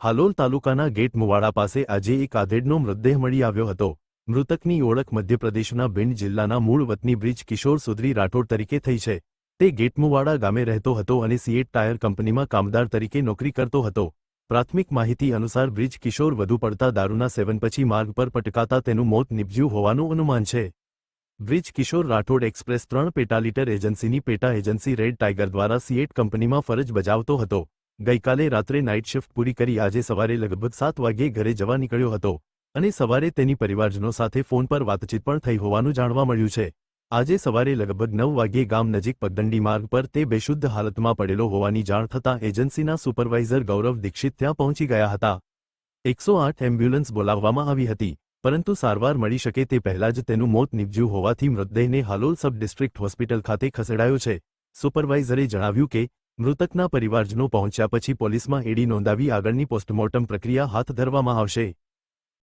હાલોલ તાલુકાના ગેટ મુવાડા પાસે આજે એક આધેડનો મૃતદેહ મળી આવ્યો હતો. મૃતકની ઓળખ મધ્યપ્રદેશના ભિંડ જિલ્લાના મૂળ વતની બ્રિજ કિશોર સુધરી રાઠોડ તરીકે થઈ છે. તે ગેટમુવાડા ગામે રહેતો હતો અને સીએટ ટાયર કંપનીમાં કામદાર તરીકે નોકરી કરતો હતો. પ્રાથમિક માહિતી અનુસાર બ્રિજ કિશોર વધુ પડતા દારૂના સેવન પછી માર્ગ પર પટકાતા તેનું મોત નિપજ્યું હોવાનું અનુમાન છે. બ્રિજ કિશોર રાઠોડ એક્સપ્રેસ ત્રણ પેટાલીટર એજન્સીની પેટા એજન્સી રેડ ટાઇગર દ્વારા સીએટ કંપનીમાં ફરજ બજાવતો હતો. ગઈકાલે રાત્રે નાઇટ શિફ્ટ પૂરી કરી આજે સવારે લગભગ સાત વાગ્યે ઘરે જવા નીકળ્યો હતો અને સવારે તેની પરિવારજનો સાથે ફોન પર વાતચીત પણ થઈ હોવાનું જાણવા મળ્યું છે. આજે સવારે લગભગ નવ વાગ્યે ગામ નજીક પગદંડી માર્ગ પર તે બેશુદ્ધ હાલતમાં પડેલો હોવાની જાણ થતાં એજન્સીના સુપરવાઇઝર ગૌરવ દીક્ષિત ત્યાં પહોંચી ગયા હતા. એકસો આઠ એમ્બ્યુલન્સ બોલાવવામાં આવી હતી, પરંતુ સારવાર મળી શકે તે પહેલા જ તેનું મોત નિપજ્યું હોવાથી મૃતદેહને હાલોલ સબ ડિસ્ટ્રિક્ટ હોસ્પિટલ ખાતે ખસેડાયો છે. સુપરવાઇઝરે જણાવ્યું કે મૃતકના પરિવારજનો પહોંચ્યા પછી પોલીસમાં એડી નોંધાવી આગળની પોસ્ટમોર્ટમ પ્રક્રિયા હાથ ધરવામાં આવશે.